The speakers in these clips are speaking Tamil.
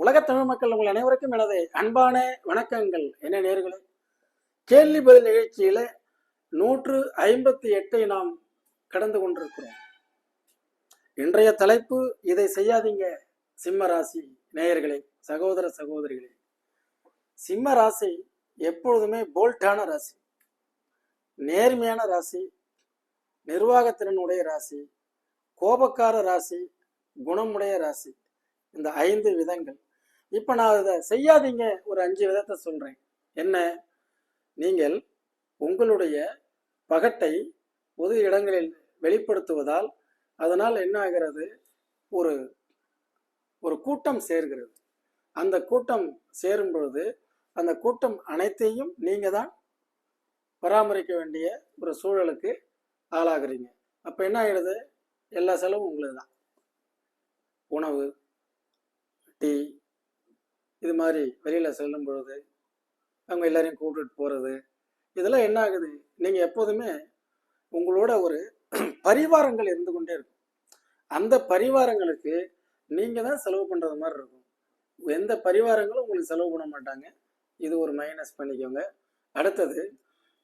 உலகத் தமிழ் மக்கள் உங்கள் அனைவருக்கும் எனது அன்பான வணக்கங்கள். என்ன நேர்களே கேள்வி பதில் நிகழ்ச்சியில நூற்று ஐம்பத்தி எட்டை நாம் கடந்து கொண்டிருக்கிறோம். இன்றைய தலைப்பு இதை செய்யாதீங்க சிம்ம ராசி நேயர்களே சகோதர சகோதரிகளே. சிம்ம ராசி எப்பொழுதுமே போல்டான ராசி நேர்மையான ராசி நிர்வாகத்திறனுடைய ராசி கோபக்கார ராசி குணமுடைய ராசி இந்த ஐந்து விதங்கள். இப்போ நான் இதை செய்யாதீங்க ஒரு அஞ்சு விதத்தை சொல்கிறேன் என்ன? நீங்கள் உங்களுடைய பகட்டை பொது இடங்களில் வெளிப்படுத்துவதால் அதனால் என்ன ஆகிறது? ஒரு ஒரு கூட்டம் சேர்கிறது. அந்த கூட்டம் சேரும் பொழுது அந்த கூட்டம் அனைத்தையும் நீங்கள் தான் பராமரிக்க வேண்டிய ஒரு சூழலுக்கு ஆளாகிறீங்க. அப்போ என்ன ஆகிடுது எல்லா செலவும் உங்களுக்கு தான். உணவு டீ இது மாதிரி வெளியில் செல்லும் பொழுது அவங்க எல்லாரையும் கூப்பிட்டுட்டு போகிறது இதெல்லாம் என்ன ஆகுது? நீங்கள் எப்போதுமே உங்களோட ஒரு பரிவாரங்கள் இருந்து கொண்டே இருக்கும். அந்த பரிவாரங்களுக்கு நீங்கள் தான் செலவு பண்ணுறது மாதிரி இருக்கும். எந்த பரிவாரங்களும் உங்களுக்கு செலவு பண்ண மாட்டாங்க. இது ஒரு மைனஸ் பண்ணிக்கோங்க. அடுத்தது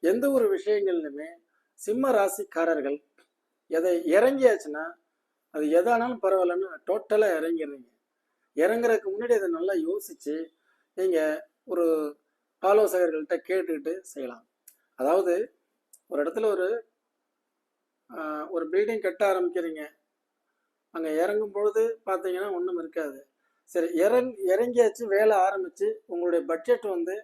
எந்த ஒரு விஷயங்கள்லையுமே சிம்ம ராசிக்காரர்கள் எதை இறங்கியாச்சுன்னா அது எதானாலும் பரவாயில்லன்னு டோட்டலாக இறங்கிடுறீங்க. இறங்குறதுக்கு முன்னாடி அதை நல்லா யோசித்து நீங்கள் ஒரு ஆலோசகர்கள்ட்ட கேட்டுக்கிட்டு செய்யலாம். அதாவது ஒரு இடத்துல ஒரு ஒரு பில்டிங் கட்ட ஆரம்பிக்கிறீங்க. அங்கே இறங்கும் பொழுது பார்த்தீங்கன்னா ஒன்றும் இருக்காது. சரி இறங் இறங்கியாச்சு வேலை ஆரம்பித்து உங்களுடைய பட்ஜெட் வந்து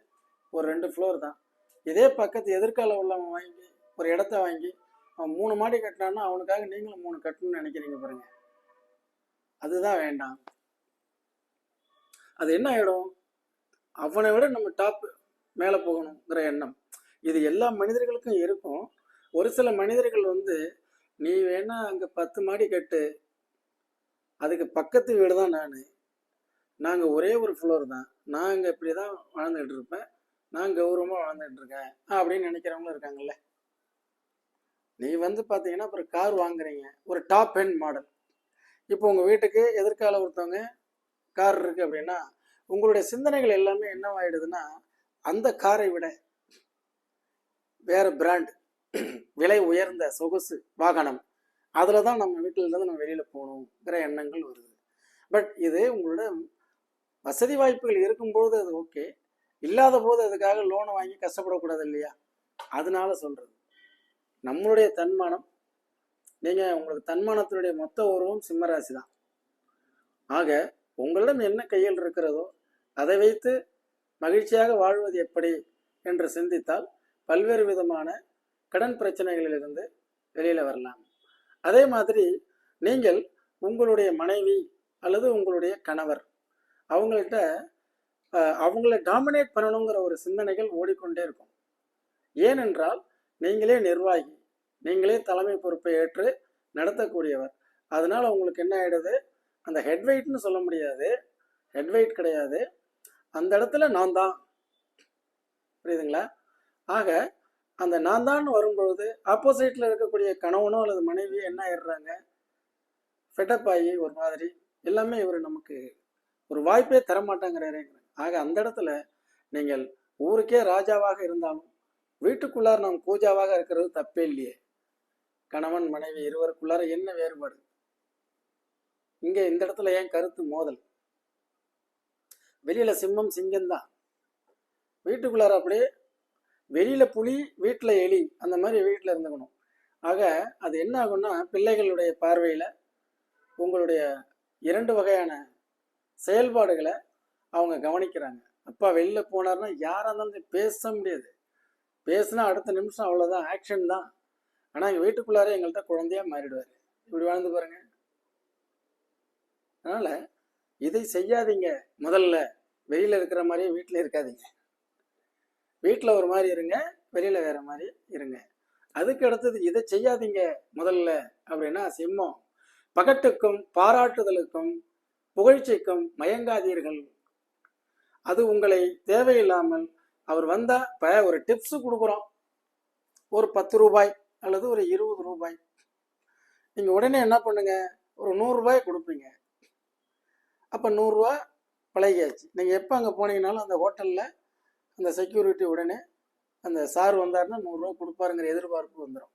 ஒரு ரெண்டு ஃப்ளோர் தான். இதே பக்கத்து எதிர்கால உள்ளவன் வாங்கி ஒரு இடத்த வாங்கி அவன் மூணு மாடி கட்டினான்னா அவனுக்காக நீங்களும் மூணு கட்டணும்னு நினைக்கிறீங்க பாருங்க. அதுதான் வேண்டாம். அது என்ன ஆகிடும் அவனை விட நம்ம டாப் மேலே போகணுங்கிற எண்ணம். இது எல்லா மனிதர்களுக்கும் இருக்கும். ஒரு சில மனிதர்கள் வந்து நீ வேணா அங்கே பத்து மாடி கட்டு. அதுக்கு பக்கத்து வீடு தான் நான். நாங்கள் ஒரே ஒரு ஃப்ளோர் தான். நான் இங்கே இப்படி தான் வாழ்ந்துகிட்டு இருப்பேன். நான் கௌரவமாக வாழ்ந்துகிட்டு இருக்கேன். அப்படின்னு நினைக்கிறவங்களும் இருக்காங்கல்ல. நீ வந்து பார்த்தீங்கன்னா அப்புறம் கார் வாங்குறீங்க. ஒரு டாப் ஹென் மாடல் இப்போ உங்கள் வீட்டுக்கு எதிர்கால ஒருத்தவங்க கார் இருக்குது அப்படின்னா உங்களுடைய சிந்தனைகள் எல்லாமே என்னவாயிடுதுன்னா அந்த காரை விட வேற பிராண்ட் விலை உயர்ந்த சொகுசு வாகனம் அதில் தான் நம்ம வீட்டிலேருந்து நம்ம வெளியில் போகணுங்கிற எண்ணங்கள் வருது. பட் இது உங்களோட வசதி வாய்ப்புகள் இருக்கும்போது அது ஓகே இல்லாத போது அதுக்காக லோனை வாங்கி கஷ்டப்படக்கூடாது இல்லையா? அதனால சொல்கிறது நம்மளுடைய தன்மானம் நீங்கள் உங்களுக்கு தன்மானத்தினுடைய மொத்த உருவம் சிம்மராசி தான் ஆக உங்களிடம் என்ன கையில் இருக்கிறதோ அதை வைத்து மகிழ்ச்சியாக வாழ்வது எப்படி என்று சிந்தித்தால் பல்வேறு விதமான கடன் பிரச்சனைகளிலிருந்து வெளியில் வரலாம். அதே மாதிரி நீங்கள் உங்களுடைய மனைவி அல்லது உங்களுடைய கணவர் அவங்கள்ட்ட அவங்கள டாமினேட் பண்ணணுங்கிற ஒரு சிந்தனைகள் ஓடிக்கொண்டே இருக்கும். ஏனென்றால் நீங்களே நிர்வாகி நீங்களே தலைமை பொறுப்பை ஏற்று நடத்தக்கூடியவர். அதனால் உங்களுக்கு என்ன ஆகிடுது அந்த ஹெட் வெயிட்னு சொல்ல முடியாது. ஹெட் வெயிட் கிடையாது. அந்த இடத்துல நான் தான். புரியுதுங்களா? ஆக அந்த நான் தான் வரும்பொழுது ஆப்போசிட்டில் இருக்கக்கூடிய கணவனோ அல்லது மனைவியோ என்ன ஆயிடுறாங்க? ஃபெட்டப் ஆகி ஒரு மாதிரி எல்லாமே இவர் நமக்கு ஒரு வாய்ப்பே தரமாட்டாங்கிறாரு ஆக அந்த இடத்துல நீங்கள் ஊருக்கே ராஜாவாக இருந்தாலும் வீட்டுக்குள்ளார் நாம் பூஜாவாக இருக்கிறது தப்பே இல்லையே. கணவன் மனைவி இருவருக்குள்ளார என்ன வேறுபாடு? இங்க இந்த இடத்துல ஏன் கருத்து மோதல்? வெளியில சிம்மம் சிங்கம் தான். வீட்டுக்குள்ளார அப்படியே வெளியில புலி வீட்டுல எலி அந்த மாதிரி வீட்டுல இருந்துக்கணும். ஆக அது என்ன ஆகும்னா பிள்ளைகளுடைய பார்வையில உங்களுடைய இரண்டு வகையான செயல்பாடுகளை அவங்க கவனிக்கிறாங்க. அப்பா வெளியில போனார்னா யாரா இருந்தாலும் பேச முடியாது. பேசினா அடுத்த நிமிஷம் அவ்வளவுதான் ஆக்ஷன் தான். ஆனா எங்க வீட்டுக்குள்ளாரே எங்கள்கிட்ட குழந்தையா மாறிடுவாரு. இப்படி வாழ்ந்து பாருங்க. அதனால் இதை செய்யாதீங்க. முதல்ல வெளியில் இருக்கிற மாதிரியே வீட்டில் இருக்காதீங்க. வீட்டில் ஒரு மாதிரி இருங்க வெளியில் வேறு மாதிரி இருங்க. அதுக்கு அடுத்தது இதை செய்யாதீங்க முதல்ல அப்படின்னா சிம்மம். பகட்டுக்கும் பாராட்டுதலுக்கும் புகழ்ச்சிக்கும் மயங்காதீர்கள். அது உங்களை தேவையில்லாமல் அவர் வந்தால் இப்போ ஒரு டிப்ஸு கொடுக்குறோம். ஒரு பத்து ரூபாய் அல்லது ஒரு இருபது ரூபாய். நீங்கள் உடனே என்ன பண்ணுங்கள் ஒரு நூறுரூபாய் கொடுப்பீங்க. அப்போ நூறுரூவா பழகியாச்சு. நீங்கள் எப்போ அங்கே போனீங்கனாலும் அந்த ஹோட்டலில் அந்த செக்யூரிட்டி உடனே அந்த சார் வந்தாருன்னா நூறுரூவா கொடுப்பாருங்கிற எதிர்பார்ப்பு வந்துடும்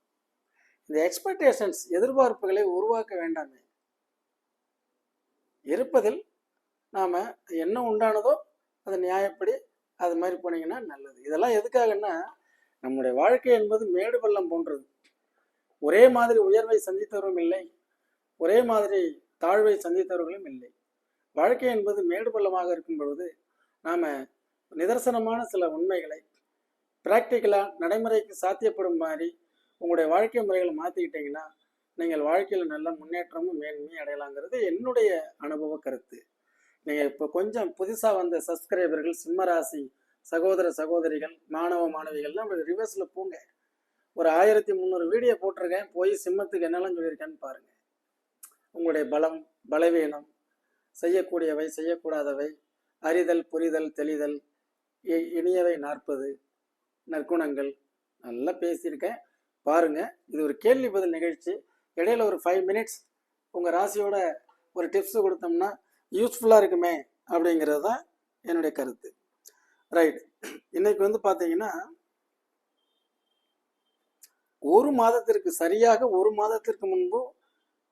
இந்த எக்ஸ்பெக்டேஷன்ஸ் எதிர்பார்ப்புகளை உருவாக்க வேண்டாமே. இருப்பதில் நாம் என்ன உண்டானதோ அதை நியாயப்படி அது மாதிரி போனீங்கன்னா நல்லது. இதெல்லாம் எதுக்காகன்னா நம்முடைய வாழ்க்கை என்பது மேடு பள்ளம் போன்றது. ஒரே மாதிரி உயர்வை சந்தித்தவரும் இல்லை ஒரே மாதிரி தாழ்வை சந்தித்தவர்களும் இல்லை. வாழ்க்கை என்பது மேடு பள்ளமாக இருக்கும் பொழுது நாம் நிதர்சனமான சில உண்மைகளை ப்ராக்டிக்கலாக நடைமுறைக்கு சாத்தியப்படும் மாதிரி உங்களுடைய வாழ்க்கை முறைகளை மாற்றிக்கிட்டிங்கன்னா நீங்கள் வாழ்க்கையில் நல்ல முன்னேற்றமும் மேன்மையும் அடையலாங்கிறது என்னுடைய அனுபவ கருத்து. நீங்கள் இப்போ கொஞ்சம் புதுசாக வந்த சப்ஸ்கிரைபர்கள் சிம்மராசி சகோதர சகோதரிகள் மாணவ மாணவிகள்லாம் அப்படி ரிவர்ஸில் போங்க. ஒரு ஆயிரத்தி முந்நூறு வீடியோ போட்டிருக்கேன் போய் சிம்மத்துக்கு என்னெல்லாம் சொல்லியிருக்கேன்னு பாருங்கள் உங்களுடைய பலம் பலவீனம் செய்யக்கூடியவை செய்யக்கூடாதவை அறிதல் புரிதல் தெளிதல் இ- இனியவை நாற்பது நற்குணங்கள். நல்லா பேசியிருக்கேன். பாருங்க இது ஒரு கேள்வி பதில் நிகழ்ச்சி. இடையில ஒரு ஃபைவ் மினிட்ஸ் உங்கள் ராசியோட ஒரு டிப்ஸ் கொடுத்தோம்னா யூஸ்ஃபுல்லாக இருக்குமே அப்படிங்கிறது தான் என்னுடைய கருத்து. ரைட் இன்னைக்கு வந்து பார்த்தீங்கன்னா ஒரு மாதத்திற்கு சரியாக ஒரு மாதத்திற்கு முன்பு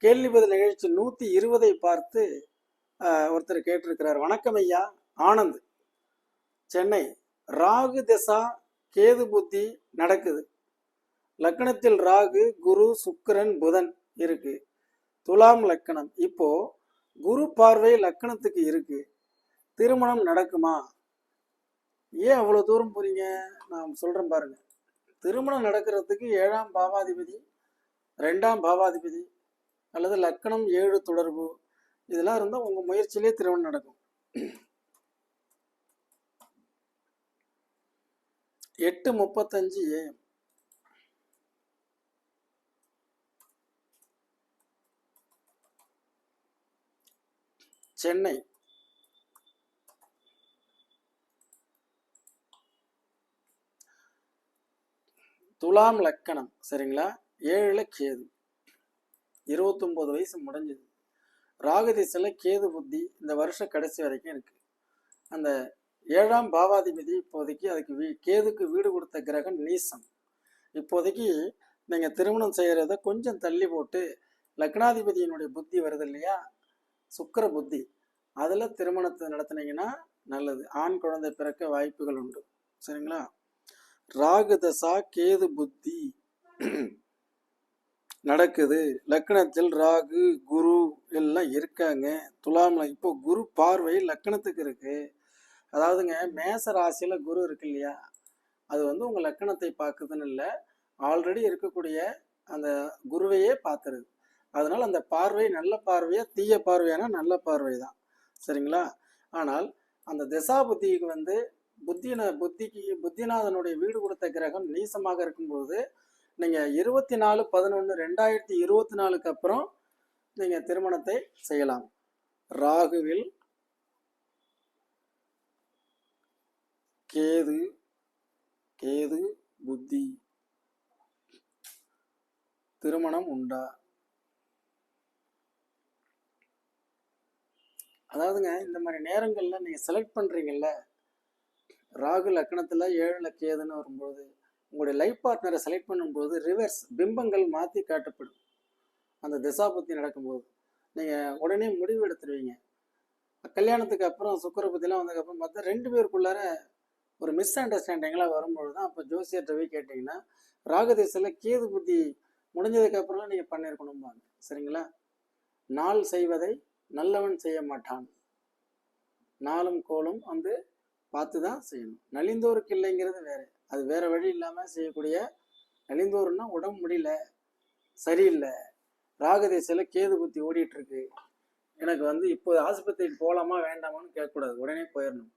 கேள்வி பதில் நிகழ்ச்சி நூற்றி இருபதை பார்த்து ஒருத்தர் கேட்டிருக்கிறார். வணக்கம் ஐயா ஆனந்த். சென்னை ராகு திசா கேது புத்தி நடக்குது. லக்னத்தில் ராகு குரு சுக்கரன் புதன் இருக்கு. துலாம் லக்கணம் இப்போ குரு பார்வை லக்கணத்துக்கு இருக்கு. திருமணம் நடக்குமா? ஏன் அவ்வளோ தூரம் போறீங்க? நான் சொல்றேன் பாருங்க. திருமணம் நடக்கிறதுக்கு ஏழாம் பாவாதிபதி ரெண்டாம் பாவாதிபதி அல்லது லக்கணம் ஏழு தொடர்பு இதெல்லாம் இருந்தால் உங்கள் முயற்சியிலே திருமணம் நடக்கும். எட்டு முப்பத்தஞ்சு ஏஎம் சென்னை. துலாம் லக்கணம் சரிங்களா? ஏழு கேது இருபத்தொம்போது வயசு முடிஞ்சது. ராகுதிசையில் கேது புத்தி இந்த வருஷம் கடைசி வரைக்கும் இருக்குது அந்த ஏழாம் பாவாதிபதி இப்போதைக்கு அதுக்கு வீ கேதுக்கு வீடு கொடுத்த கிரகம் நீசம். இப்போதைக்கு நீங்கள் திருமணம் செய்கிறத கொஞ்சம் தள்ளி போட்டு லக்னாதிபதியினுடைய புத்தி வருது இல்லையா? சுக்கிர புத்தி. அதில் திருமணத்தை நடத்தினீங்கன்னா நல்லது. ஆண் குழந்தை பிறக்க வாய்ப்புகள் உண்டு. சரிங்களா? ராகு தசா கேது புத்தி. நடக்குது. லக்னத்தில் ராகு குரு எல்லாம் இருக்காங்க. துலாமில் இப்போ குரு பார்வை லக்னத்துக்கு இருக்கு. அதாவதுங்க மேச ராசியில் குரு இருக்கு இல்லையா? அது வந்து உங்கள் லக்கணத்தை பார்க்குதுன்னு இல்லை. ஆல்ரெடி இருக்கக்கூடிய அந்த குருவையே பார்த்துருது. அதனால் அந்த பார்வை நல்ல பார்வையா தீய பார்வையானா நல்ல பார்வை தான் சரிங்களா? ஆனால் அந்த திசா புத்திக்கு வந்து புத்தின புத்திக்கு புத்திநாதனுடைய வீடு கொடுத்த கிரகம் நீசமாக இருக்கும்போது நீங்கள் இருபத்தி நாலு பதினொன்று ரெண்டாயிரத்தி இருபத்தி நாலுக்கு அப்புறம் நீங்கள் திருமணத்தை செய்யலாம். ராகுவில் கேது கேது புத்தி திருமணம் உண்டா? அதாவதுங்க இந்த மாதிரி நேரங்கள்ல நீங்க செலக்ட் பண்றீங்கல்ல ராகு லக்கணத்தில் ஏழுல கேதுன்னு வரும்போது உங்களுடைய லைஃப் பார்ட்னரை செலக்ட் பண்ணும்போது ரிவர்ஸ் பிம்பங்கள் மாற்றி காட்டப்படும். அந்த திசா பற்றி நடக்கும்போது. நீங்கள் உடனே முடிவு எடுத்துருவீங்க. கல்யாணத்துக்கு அப்புறம் சுக்கர பற்றிலாம் வந்ததுக்கப்புறம் பார்த்தா ரெண்டு பேருக்குள்ளார ஒரு மிஸ் அண்டர்ஸ்டாண்டிங்லாம் வரும்பொழுது தான் அப்போ ஜோசியர்கிட்ட போய் கேட்டிங்கன்னா ராகதேசில் கேது புத்தி முடிஞ்சதுக்கப்புறம்லாம் நீங்கள் பண்ணியிருக்கணும்பாங்க சரிங்களா? நாள் செய்வதை நல்லவன் செய்ய மாட்டான். நாளும் கோலும் வந்து பார்த்து தான் செய்யணும். நலிந்தோருக்கு இல்லைங்கிறது வேறு. அது வேற வழி இல்லாமல் செய்யக்கூடிய நலிந்தோர்னா உடம்பு முடியல சரியில்லை. ராகதேசில் கேது புத்தி ஓடிட்டு இருக்கு எனக்கு வந்து இப்போ ஆஸ்பத்திரிக்கு போகலாமா வேண்டாமான்னு கேட்கக்கூடாது. உடனே போயிடணும்.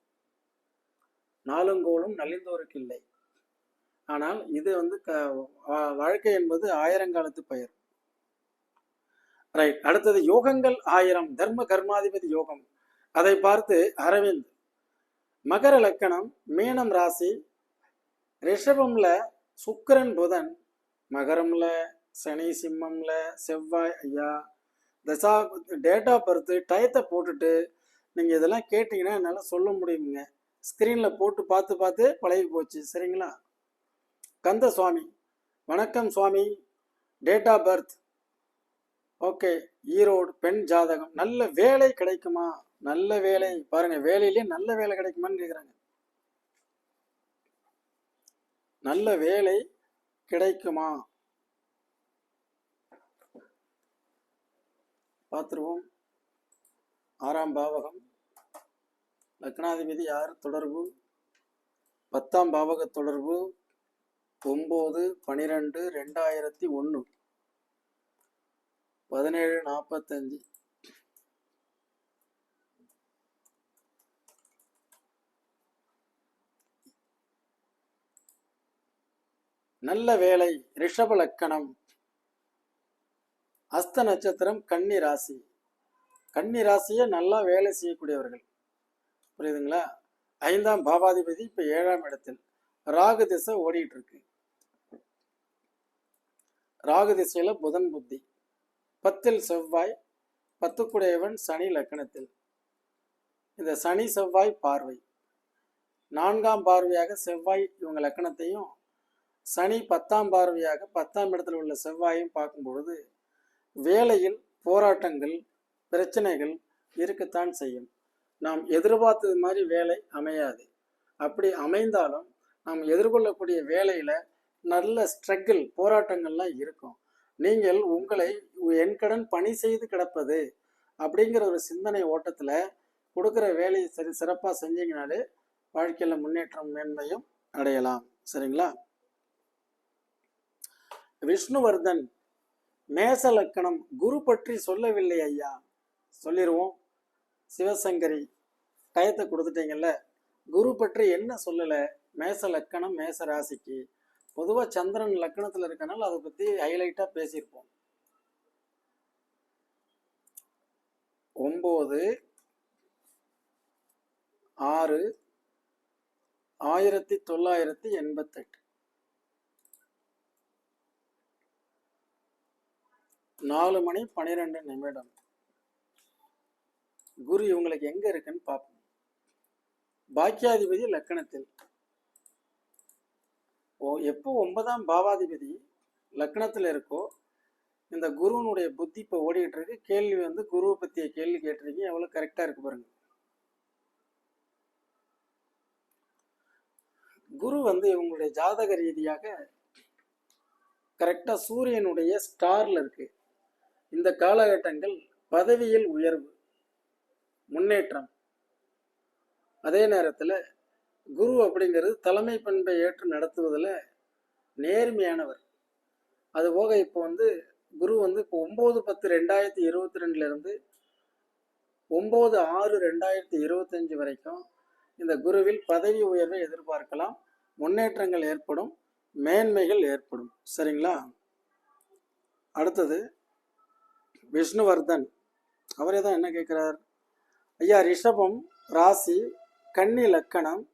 நாளுங்கோளும் நலிந்தோருக்கு இல்லை. ஆனால் இது வந்து க வாழ்க்கை என்பது ஆயிரங்காலத்து பயிர். ரைட் அடுத்தது யோகங்கள் ஆயிரம் தர்ம கர்மாதிபதி யோகம். அதை பார்த்து அரவிந்த் மகர லக்கணம் மீனம் ராசி ரிஷபம்ல சுக்கரன் புதன் மகரம்ல சனி சிம்மம்ல செவ்வாய் ஐயா. தசா டேட் ஆஃப் பர்த் டயத்தை போட்டுட்டு நீங்கள் இதெல்லாம் கேட்டிங்கன்னா என்னால் சொல்ல முடியுங்க ஸ்க்ரீனில் போட்டு பார்த்து பார்த்து பழகி போச்சு சரிங்களா? கந்த சுவாமி வணக்கம் சுவாமி. Date of birth okay Erode பெண் ஜாதகம். நல்ல வேலை கிடைக்குமா? நல்ல வேலை. பாருங்க வேலையிலே நல்ல வேலை கிடைக்குமான்னு கேட்குறாங்க நல்ல வேலை கிடைக்குமா? பார்த்துருவோம். ஆறாம் பாவகம். லக்னாதிபதி யார்? தொடர்பு. பத்தாம் பாவக தொடர்பு. ஒம்பது பனிரெண்டு ரெண்டாயிரத்தி ஒன்று. பதினேழு நாற்பத்தஞ்சு நல்ல வேலை ரிஷப லக்கணம். அஸ்த நட்சத்திரம் கன்னி ராசி. கன்னி ராசியை நல்லா வேலை செய்யக்கூடியவர்கள். புரியுதுங்களா? ஐந்தாம் பாவாதிபதி இப்போ ஏழாம் இடத்தில். ராகு திசை ஓடிட்டு இருக்கு ராகு திசையில புதன் புத்தி. பத்தில் செவ்வாய் பத்துக்குடையவன் சனி லக்கணத்தில். இந்த சனி செவ்வாய் பார்வை. நான்காம் பார்வையாக செவ்வாய் இவங்க லக்கணத்தையும் சனி பத்தாம் பார்வையாக பத்தாம் இடத்துல உள்ள செவ்வாயும் பார்க்கும்பொழுது வேலையில் போராட்டங்கள் பிரச்சனைகள் இருக்கத்தான் செய்யும். நாம் எதிர்பார்த்தது மாதிரி வேலை அமையாது. அப்படி அமைந்தாலும் நாம் எதிர்கொள்ளக்கூடிய வேலையில நல்ல ஸ்ட்ரகிள் போராட்டங்கள்லாம் இருக்கும். நீங்கள் உங்களை என் கடன் பணி செய்து கிடப்பது அப்படிங்கிற ஒரு சிந்தனை ஓட்டத்தில் கொடுக்குற வேலையை சரி சிறப்பாக செஞ்சீங்கனாலே வாழ்க்கையில் முன்னேற்றம் மேன்மையும் அடையலாம். சரிங்களா? விஷ்ணுவர்தன் மேச லக்கணம் குரு பற்றி சொல்லவில்லை ஐயா. சொல்லிடுவோம் சிவசங்கரி டயத்தை கொடுத்துட்டீங்கல்ல. குரு பற்றி என்ன சொல்லலை? மேச லக்கணம் மேச ராசிக்கு பொதுவாக சந்திரன் லக்கணத்தில் இருக்கனால அதை பற்றி ஹைலைட்டாக பேசியிருப்போம். ஒம்பது ஆறு ஆயிரத்தி தொள்ளாயிரத்தி எண்பத்தெட்டு. நாலு மணி பன்னிரெண்டு நிமிடம். குரு இவங்களுக்கு எங்க இருக்குன்னு பார்ப்போம். பாக்கியாதிபதி லக்கணத்தில். ஓ எப்போ ஒன்பதாம் பாவாதிபதி லக்னத்தில் இருக்கோ இந்த குருவனுடைய புத்தி இப்போ ஓடிக்கிட்டு இருக்கு. கேள்வி வந்து குருவை பற்றிய கேள்வி கேட்டிருக்கீங்க. எவ்வளோ கரெக்டாக இருக்கு பாருங்க. குரு வந்து இவங்களுடைய ஜாதக ரீதியாக கரெக்டாக சூரியனுடைய ஸ்டாரில் இருக்குது இந்த காலகட்டங்கள் பதவியில் உயர்வு முன்னேற்றம். அதே நேரத்தில் குரு அப்படிங்கிறது தலைமை பண்பை ஏற்று நடத்துவதில் நேர்மையானவர். அது போக இப்போ வந்து குரு வந்து இப்போ ஒம்பது பத்து ரெண்டாயிரத்தி இருபத்தி ரெண்டுலேருந்து ஒம்பது ஆறு ரெண்டாயிரத்தி இருபத்தஞ்சு வரைக்கும் இந்த குருவில் பதவி உயர்வை எதிர்பார்க்கலாம். முன்னேற்றங்கள் ஏற்படும் மேன்மைகள் ஏற்படும். சரிங்களா? அடுத்தது விஷ்ணுவர்தன். அவரே தான் என்ன கேட்குறார்? ஐயா ரிஷபம் ராசி கன்னி லக்கணம்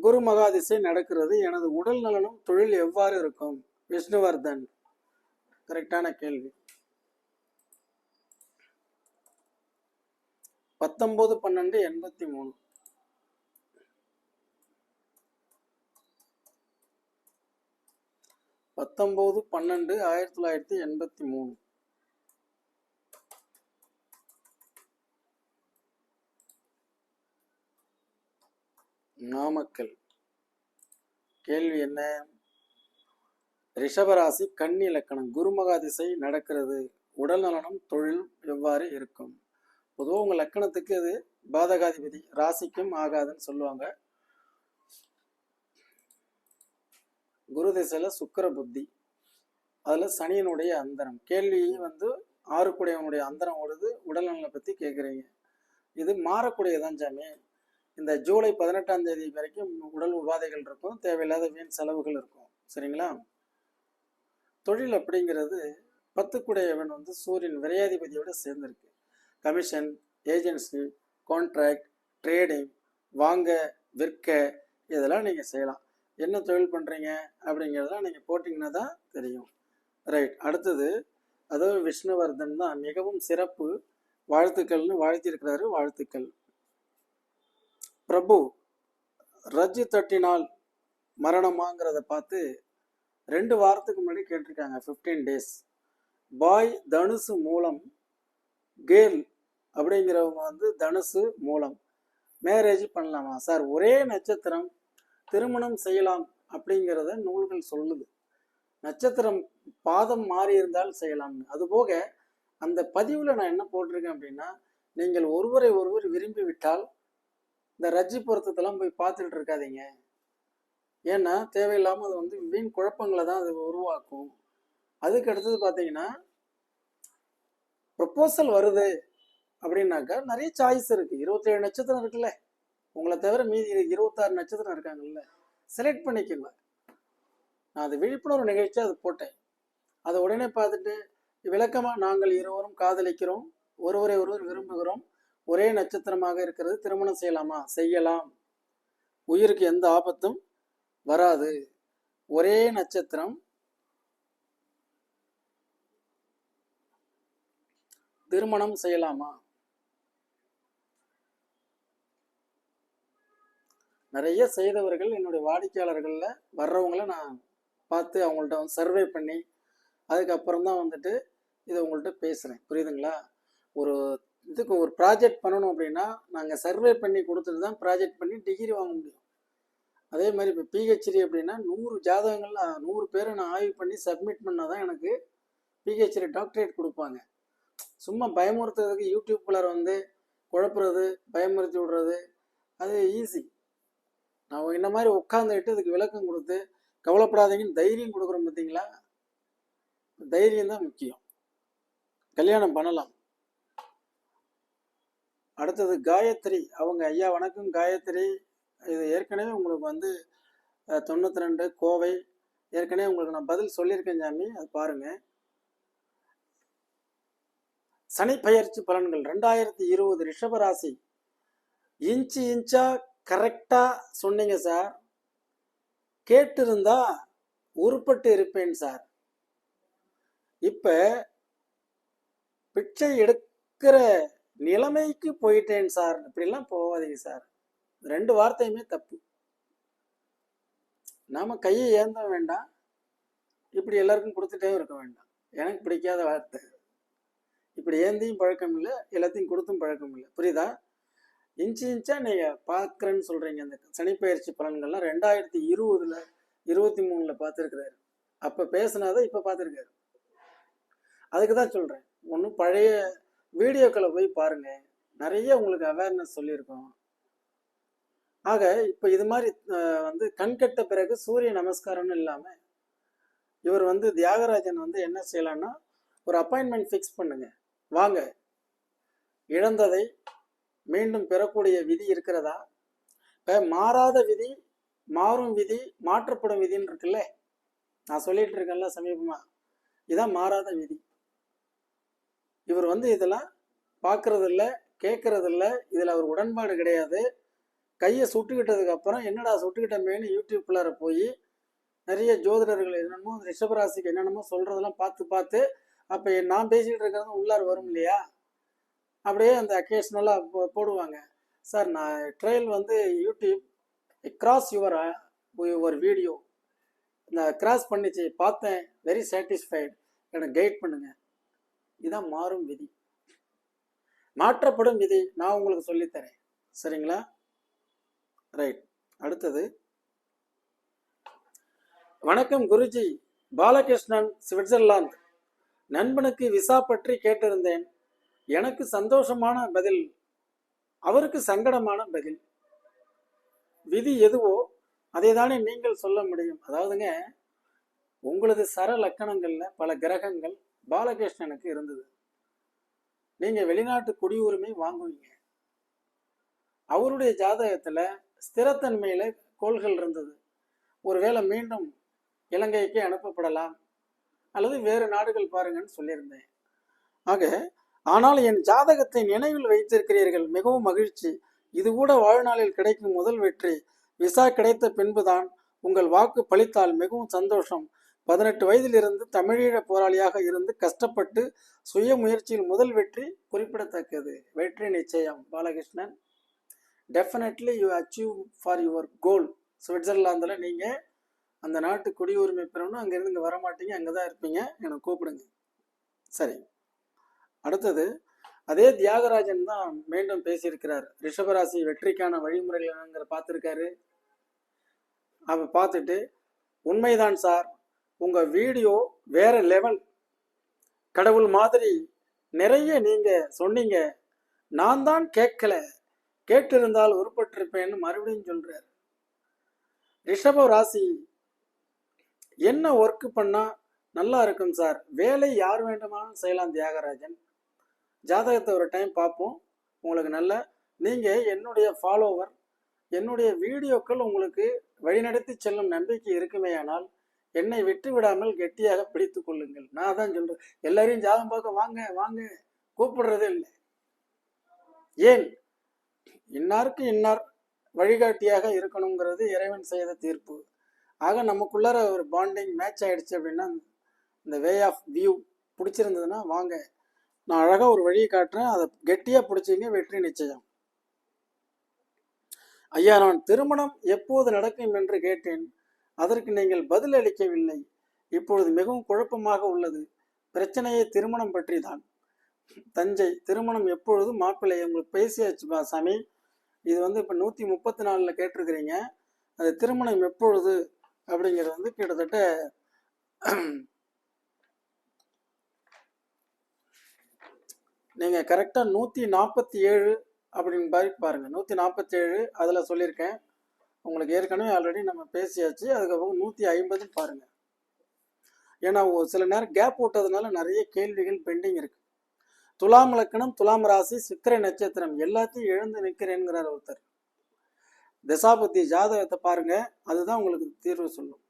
குரு மகாதிசை நடக்கிறது. எனது உடல் நலனும் தொழில் எவ்வாறு இருக்கும்? விஷ்ணுவர்தன். கரெக்டான கேள்வி. பத்தொன்பது பன்னெண்டு எண்பத்தி மூணு. பத்தொன்பது பன்னெண்டு ஆயிரத்தி தொள்ளாயிரத்தி எண்பத்தி மூணு. நாமக்கல். கேள்வி என்ன? ரிஷபராசி கன்னி இலக்கணம். குருமகா திசை நடக்கிறது. உடல் நலனும் தொழில் எவ்வாறு இருக்கும்? பொதுவாக உங்கள் லக்கணத்துக்கு அது பாதகாதிபதி. ராசிக்கும் ஆகாதுன்னு சொல்லுவாங்க. குரு திசையில் சுக்கர புத்தி. அதில் சனியனுடைய அந்தரம். கேள்வி வந்து ஆறுக்குடையவனுடைய அந்தரம் ஓடுது. உடல்நலனை பற்றி கேட்குறீங்க இது மாறக்கூடியதான் சாமி. இந்த ஜூலை பதினெட்டாம் தேதி வரைக்கும் உடல் உபாதைகள் இருக்கும் தேவையில்லாத வீண் செலவுகள் இருக்கும். சரிங்களா? தொழில் அப்படிங்கிறது பத்துக்குடையவன் வந்து சூரியன் விரையாதிபதியோட சேர்ந்திருக்கு. கமிஷன் ஏஜென்சி கான்ட்ராக்ட் ட்ரேடிங் வாங்க விற்க இதெல்லாம் நீங்கள் செய்யலாம். என்ன தொழில் பண்ணுறீங்க அப்படிங்கிறதெல்லாம் நீங்கள் போட்டிங்கன்னா தான் தெரியும். ரைட் அடுத்தது அதாவது விஷ்ணுவர்தன் தான் மிகவும் சிறப்பு வாழ்த்துக்கள்னு வாழ்த்தியிருக்கிறாரு வாழ்த்துக்கள். பிரபு ரஜ்ஜு தட்டினால் மரணமாங்கிறத பார்த்து ரெண்டு வாரத்துக்கு முன்னாடி கேட்டிருக்காங்க ஃபிஃப்டீன் டேஸ் பாய் தனுசு மூலம் கேர்ள் அப்படிங்கிறவங்க வந்து தனுசு மூலம். மேரேஜ் பண்ணலாமா? சார் ஒரே நட்சத்திரம் திருமணம் செய்யலாம் அப்படிங்கிறத நூல்கள் சொல்லுது. நட்சத்திரம் பாதம் மாறி இருந்தால் செய்யலாம்னு. அதுபோக அந்த பதிவில் நான் என்ன போட்டிருக்கேன் அப்படின்னா நீங்கள் ஒருவரை ஒருவர் விரும்பிவிட்டால் இந்த ரஜ்ஜி பொருத்தத்தெல்லாம் போய் பார்த்துட்டு இருக்காதீங்க. ஏன்னா தேவையில்லாமல் அது வந்து வீண் குழப்பங்களை தான் அது உருவாக்கும். அதுக்கு அடுத்தது பார்த்தீங்கன்னா ப்ரொப்போசல் வருது அப்படின்னாக்கா நிறைய சாய்ஸ் இருக்குது இருபத்தேழு நட்சத்திரம் இருக்குல்ல. உங்களை தவிர மீதி இருபத்தாறு நட்சத்திரம் இருக்காங்கல்ல. செலக்ட் பண்ணிக்கோங்க. நான் அது விழிப்புணர்வு நிகழ்ச்சி அது போட்டேன். அதை உடனே பார்த்துட்டு விளக்கமாக நாங்கள் இருவரும் காதலிக்கிறோம். ஒருவரை ஒருவர் விரும்புகிறோம். ஒரே நட்சத்திரமாக இருக்கிறது. திருமணம் செய்யலாமா? செய்யலாம். உயிருக்கு எந்த ஆபத்தும் வராது. ஒரே நட்சத்திரம். திருமணம் செய்யலாமா? நிறைய செய்தவர்கள் என்னுடைய வாடிக்கையாளர்களில் வர்றவங்கள நான் பார்த்து அவங்கள்ட்ட வந்து சர்வே பண்ணி அதுக்கப்புறம் தான் வந்துட்டு இதை உங்கள்கிட்ட பேசுகிறேன் புரியுதுங்களா? ஒரு இதுக்கு ஒரு ப்ராஜெக்ட் பண்ணணும் அப்படின்னா நாங்கள் சர்வே பண்ணி கொடுத்துட்டு தான் ப்ராஜெக்ட் பண்ணி டிகிரி வாங்க முடியும். அதே மாதிரி இப்போ பிஹெச்டி அப்படின்னா நூறு ஜாதகங்கள் நூறு பேரை நான் ஆய்வு பண்ணி சப்மிட் பண்ணால் தான் எனக்கு பிஹெச்டி டாக்டரேட் கொடுப்பாங்க. சும்மா பயமுறுத்துறதுக்கு யூடியூப்குள்ளார வந்து குழப்புறது பயமுறுத்தி விடுறது அது ஈஸி நான் இந்த மாதிரி உட்காந்துக்கிட்டு இதுக்கு விளக்கம் கொடுத்து கவலைப்படாதீங்கன்னு தைரியம் கொடுக்குறோம் பார்த்தீங்களா தைரியம் தான் முக்கியம். கல்யாணம் பண்ணலாம். அடுத்தது காயத்ரி. அவங்க ஐயா வணக்கம். காயத்ரி இது ஏற்கனவே உங்களுக்கு வந்து தொண்ணூற்றி ரெண்டு கோவை. ஏற்கனவே உங்களுக்கு நான் பதில் சொல்லியிருக்கேன் சாமி அது பாருங்க. சனி பயிற்சி பலன்கள் ரெண்டாயிரத்தி இருபது ரிஷபராசி இன்ச்சு இன்ச்சா கரெக்டாக சொன்னீங்க சார். கேட்டிருந்தா உருப்பட்டு இருப்பேன் சார். இப்போ பிச்சை எடுக்கிற நிலைமைக்கு போயிட்டேன் சார். இப்படிலாம் போகாதீங்க சார். ரெண்டு வார்த்தையுமே தப்பு. நாம் கையை ஏந்த வேண்டாம். இப்படி எல்லாருக்கும் கொடுத்துட்டே இருக்க வேண்டாம். எனக்கு பிடிக்காத வார்த்தை. இப்படி ஏந்தியும் பழக்கம் இல்லை எல்லாத்தையும் கொடுத்தும் பழக்கம் இல்லை. புரியுதா? இன்ச்சு இன்ச்சா நீங்கள் பார்க்குறேன்னு சொல்கிறீங்க அந்த சனிப்பயிற்சி பலன்கள்லாம் ரெண்டாயிரத்தி இருபதுல இருபத்தி மூணில் பார்த்துருக்குறாரு. அப்போ பேசினாதான் இப்போ பார்த்துருக்காரு. அதுக்கு தான் சொல்கிறேன் ஒன்றும் பழைய வீடியோக்களை போய் பாருங்க. நிறைய உங்களுக்கு அவேர்னஸ் சொல்லியிருக்கோம். ஆக இப்போ இது மாதிரி வந்து கண்கட்ட பிறகு சூரிய நமஸ்காரம்னு இல்லாமல் இவர் வந்து தியாகராஜன் வந்து என்ன செய்யலாம்னா ஒரு அப்பாயின்மெண்ட் ஃபிக்ஸ் பண்ணுங்க. வாங்க. இழந்ததை மீண்டும் பெறக்கூடிய விதி இருக்கிறதா? இப்போ மாறாத விதி மாறும் விதி மாற்றப்படும் விதின்னு இருக்குல்ல? நான் சொல்லிட்டு இருக்கேன்ல சமீபமாக இதான் மாறாத விதி. இவர் வந்து இதெல்லாம் பார்க்கறது இல்ல இதில் அவர் உடன்பாடு கிடையாது. கையை சுட்டுக்கிட்டதுக்கு அப்புறம் என்னடா சுட்டுக்கிட்டமேனு யூடியூப்குள்ளார போய் நிறைய ஜோதிடர்கள் என்னென்னமோ ரிஷபராசிக்கு என்னென்னமோ சொல்கிறதெல்லாம் பார்த்து பார்த்து அப்போ நான் பேசிக்கிட்டு இருக்கிறது உள்ளார் வரும் இல்லையா? அப்படியே அந்த அக்கேஷ்னலாக போடுவாங்க. சார் நான் ட்ரையல் வந்து YouTube cross your your video நான் கிராஸ் பண்ணிச்சு பார்த்தேன். வெரி சாட்டிஸ்ஃபைடு எனக்கு கைட் பண்ணுங்கள் இதான் மாறும் விதி. மாற்றப்படும் விதி. நான் உங்களுக்கு சொல்லித்தரேன். சரிங்களா? ரைட் அடுத்தது. வணக்கம் குருஜி. பாலகிருஷ்ணன் சுவிட்சர்லாந்து நண்பனுக்கு விசா பற்றி கேட்டிருந்தேன். எனக்கு சந்தோஷமான பதில். அவருக்கு சங்கடமான பதில். விதி எதுவோ அதை தானே நீங்கள் சொல்ல முடியும். அதாவதுங்க உங்களது சர லக்கணங்களில் பல கிரகங்கள் பாலகிருஷ்ணனுக்கு இருந்தது. நீங்க வெளிநாட்டு குடியுரிமை வாங்குவீங்க. அவருடைய ஜாதகத்துல ஸ்திரத்தன்மையில கோள்கள் இருந்தது. ஒருவேளை மீண்டும் இலங்கைக்கு அனுப்பப்படலாம் அல்லது வேறு நாடுகள் பாருங்கன்னு சொல்லியிருந்தேன். ஆக ஆனால் என் ஜாதகத்தை நினைவில் வைத்திருக்கிறீர்கள். மிகவும் மகிழ்ச்சி. இது கூட வாழ்நாளில் கிடைக்கும் முதல் வெற்றி. விசா கிடைத்த பின்புதான் உங்கள் வாக்கு பளித்தால் மிகவும் சந்தோஷம். பதினெட்டு வயதிலிருந்து தமிழீழ போராளியாக இருந்து கஷ்டப்பட்டு சுய முயற்சியில் முதல் வெற்றி குறிப்பிடத்தக்கது. வெற்றி நிச்சயம். Balakrishnan definitely you achieve for your goal சுவிட்சர்லாந்தில் நீங்கள் அந்த நாட்டு குடியுரிமை பெறணும். அங்கேருந்து இங்கே வர மாட்டீங்க அங்கே தான் இருப்பீங்க. என்னை கூப்பிடுங்க. சரி. அடுத்தது அதே தியாகராஜன் தான் மீண்டும் பேசியிருக்கிறார். ரிஷபராசி வெற்றிக்கான வழிமுறைகள் என்னங்கிற பார்த்துருக்காரு. அவ பார்த்துட்டு உண்மைதான் சார். உங்கள் வீடியோ வேறு லெவல் கடவுள் மாதிரி நிறைய நீங்கள் சொன்னீங்க. நான் தான் கேட்கல. கேட்டிருந்தால் உருப்பட்டிருப்பேன்னு மறுபடியும் சொல்கிறார் ரிஷப ராசி என்ன ஒர்க்கு பண்ணால் நல்லா இருக்கும் சார்? வேலை யார் வேண்டுமானாலும் செய்யலாம் தியாகராஜன். ஜாதகத்தை ஒரு டைம் பார்ப்போம். உங்களுக்கு நல்ல நீங்கள் என்னுடைய ஃபாலோவர் என்னுடைய வீடியோக்கள் உங்களுக்கு வழிநடத்தி செல்லும் நம்பிக்கை இருக்குமேயானால் என்னை விட்டு விடாமல் கெட்டியாக பிடித்து கொள்ளுங்கள். நான் தான் சொல்றேன். எல்லாரையும் ஜாதகம் பார்க்க வாங்க வாங்க. கூப்பிடுறதே இல்லை. ஏன்? இன்னாருக்கு இன்னார் வழிகாட்டியாக இருக்கணுங்கிறது இறைவன் செய்த தீர்ப்பு. ஆக நமக்குள்ளார ஒரு பாண்டிங் மேட்ச் ஆயிடுச்சு அப்படின்னா இந்த வே ஆஃப் வியூ பிடிச்சிருந்ததுன்னா வாங்க. நான் அழகாக ஒரு வழியை காட்டுறேன். அதை கெட்டியாக பிடிச்சிங்க வெற்றி நிச்சயம். ஐயா நான் திருமணம் எப்போது நடக்கும் என்று கேட்டேன். அதற்கு நீங்கள் பதில் அளிக்கவில்லை. இப்பொழுது மிகவும் குழப்பமாக உள்ளது. பிரச்சனையே திருமணம் பற்றி தான் தஞ்சை திருமணம் எப்பொழுது மாப்பிள்ளை. உங்களுக்கு பேசியாச்சு பா சாமி. இது வந்து இப்போ நூற்றி முப்பத்தி நாலில் கேட்டிருக்கிறீங்க. அது திருமணம் எப்பொழுது அப்படிங்கிறது வந்து கிட்டத்தட்ட நீங்கள் கரெக்டாக நூற்றி நாற்பத்தி ஏழு அப்படின்னு பாருங்க. நூற்றி நாற்பத்தி ஏழு அதில் சொல்லியிருக்கேன். உங்களுக்கு ஏற்கனவே ஆல்ரெடி நம்ம பேசியாச்சு. அதுக்கப்புறம் நூற்றி ஐம்பதுன்னு பாருங்கள் ஏன்னா ஒரு சில நேரம் கேப் விட்டதுனால நிறைய கேள்விகள் பெண்டிங் இருக்கு. துலாம் லக்கணம் துலாம் ராசி சித்திரை நட்சத்திரம் எல்லாத்தையும் எழுந்து நிற்கிறேங்கிறார் ஒருத்தர். தசாபதி ஜாதகத்தை பாருங்க. அதுதான் உங்களுக்கு தீர்வு சொல்லும்.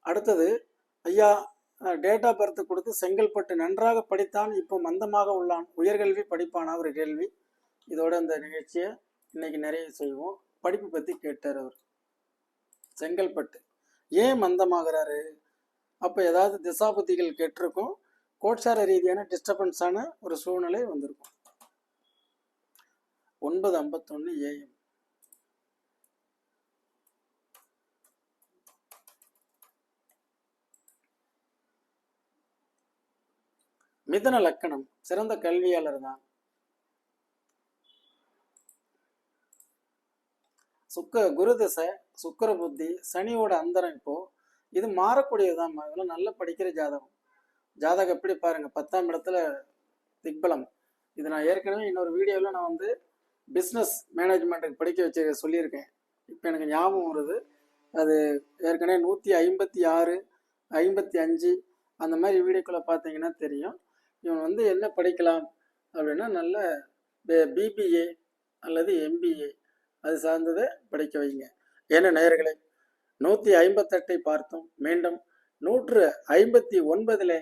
அடுத்தது ஐயா டேட் ஆஃப் பர்த் கொடுத்து செங்கல்பட்டு நன்றாக படித்தான் இப்போ மந்தமாக உள்ளான். உயர்கல்வி படிப்பானா ஒரு கேள்வி. இதோட இந்த நிகழ்ச்சியை இன்னைக்கு நிறைய செய்வோம். படிப்பு பற்றி கேட்டார் அவர். செங்கல்பட்டு. ஏன் மந்தமாகிறாரு? அப்போ ஏதாவது திசாபுத்திகள் கேட்டிருக்கும். கோட்சார ரீதியான டிஸ்டர்பன்ஸான ஒரு சூழ்நிலை வந்திருக்கும். ஒன்பது ஐம்பத்தொன்று ஏஎம் மிதன லக்கணம். சிறந்த கல்வியாளர் தான். சுக்க குரு திசை சுக்கர புத்தி சனியோட அந்தரம் இப்போ இது மாறக்கூடியதுதான் இதெல்லாம் நல்லா படிக்கிற ஜாதகம். ஜாதகம் எப்படி பாருங்க. பத்தாம் இடத்துல திக்பலம். இது நான் ஏற்கனவே இன்னொரு வீடியோவில் நான் வந்து பிஸ்னஸ் மேனேஜ்மெண்ட்டுக்கு படிக்க வச்சு சொல்லியிருக்கேன். இப்போ எனக்கு ஞாபகம் வருது. அது ஏற்கனவே நூற்றி ஐம்பத்தி ஆறு ஐம்பத்தி அஞ்சு அந்த மாதிரி வீடியோக்குள்ளே பார்த்தீங்கன்னா தெரியும். இவன் வந்து என்ன படிக்கலாம் அப்படின்னா நல்ல பிபிஏ அல்லது எம்பிஏ அது சார்ந்ததை படிக்க வைங்க. ஏன்னா நேயர்களே நூற்றி ஐம்பத்தெட்டை பார்த்தோம். மீண்டும் நூற்று ஐம்பத்தி ஒன்பதில்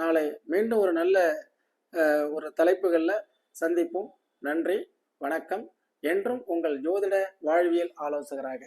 நாளை மீண்டும் ஒரு நல்ல ஒரு தலைப்புகளில் சந்திப்போம். நன்றி வணக்கம். என்றும் உங்கள் ஜோதிட வாழ்வியல் ஆலோசகராக.